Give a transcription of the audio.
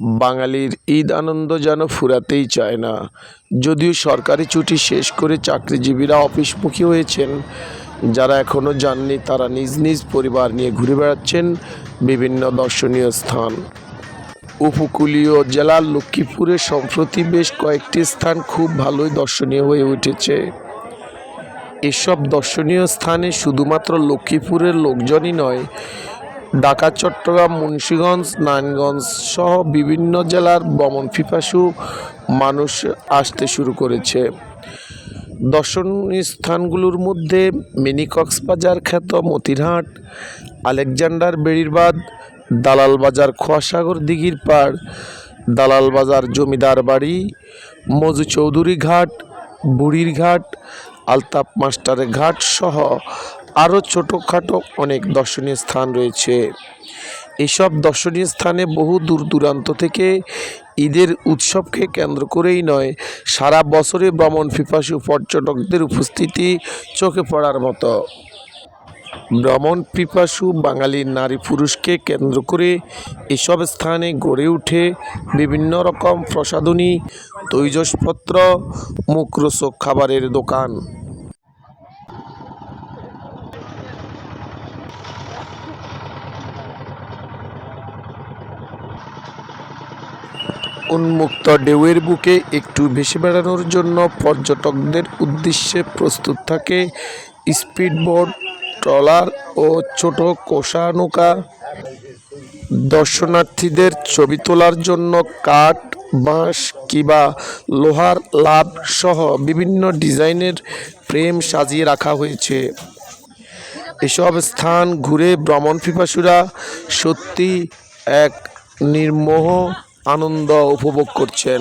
বাঙালির ঈদ আনন্দ যেন ফুরাতেই চায় না। যদিও সরকারি ছুটি শেষ করে চাকরিজীবীরা অফিসমুখী হয়েছেন, যারা এখনও যাননি তারা নিজ নিজ পরিবার নিয়ে ঘুরে বেড়াচ্ছেন বিভিন্ন দর্শনীয় স্থান। উপকূলীয় জেলার লক্ষ্মীপুরে সম্প্রতি বেশ কয়েকটি স্থান খুব ভালোই দর্শনীয় হয়ে উঠেছে। এসব দর্শনীয় স্থানে শুধুমাত্র লক্ষ্মীপুরের লোকজনই নয় ঢাকা, চট্টগ্রাম, মুন্সীগঞ্জ, নারায়ণগঞ্জ সহ বিভিন্ন জেলার ভ্রমণ পিপাসু মানুষ আসতে শুরু করেছে। দর্শনীয় স্থানগুলোর মধ্যে মিনি কক্সবাজার খ্যাত মতিরহাট, আলেকজান্ডার বেড়িরবাদ, দালাল বাজার খোয়াসাগর দিঘির পাড়, দালাল বাজার জমিদার বাড়ি, মজু চৌধুরী ঘাট, বুড়ির ঘাট, আলতাপ মাস্টারের ঘাট সহ আরও ছোটোখাটো অনেক দর্শনীয় স্থান রয়েছে। এসব দর্শনীয় স্থানে বহু দূর দূরান্ত থেকে ঈদের উৎসবকে কেন্দ্র করেই নয়, সারা বছরে ভ্রমণ পিপাসু পর্যটকদের উপস্থিতি চোখে পড়ার মতো। ভ্রমণ পিপাসু বাঙালির নারী পুরুষকে কেন্দ্র করে এসব স্থানে গড়ে ওঠে বিভিন্ন রকম প্রসাধনী, তৈজসপত্র, মুখরোচক খাবারের দোকান। উন্মুক্ত ঢেউয়ের বুকে একটু ভেসে বেড়ানোর জন্য পর্যটকদের উদ্দেশ্যে প্রস্তুত থাকে স্পিডবোট, ট্রলার ও ছোট কোষা নৌকা। দর্শনার্থীদের ছবি তোলার জন্য কাঠ, বাঁশ কিংবা লোহার লাভ সহ বিভিন্ন ডিজাইনের ফ্রেম সাজিয়ে রাখা হয়েছে। এসব স্থান ঘুরে ভ্রমণ পিপাসুরা সত্যি এক নির্মোহ আনন্দ উপভোগ করছেন।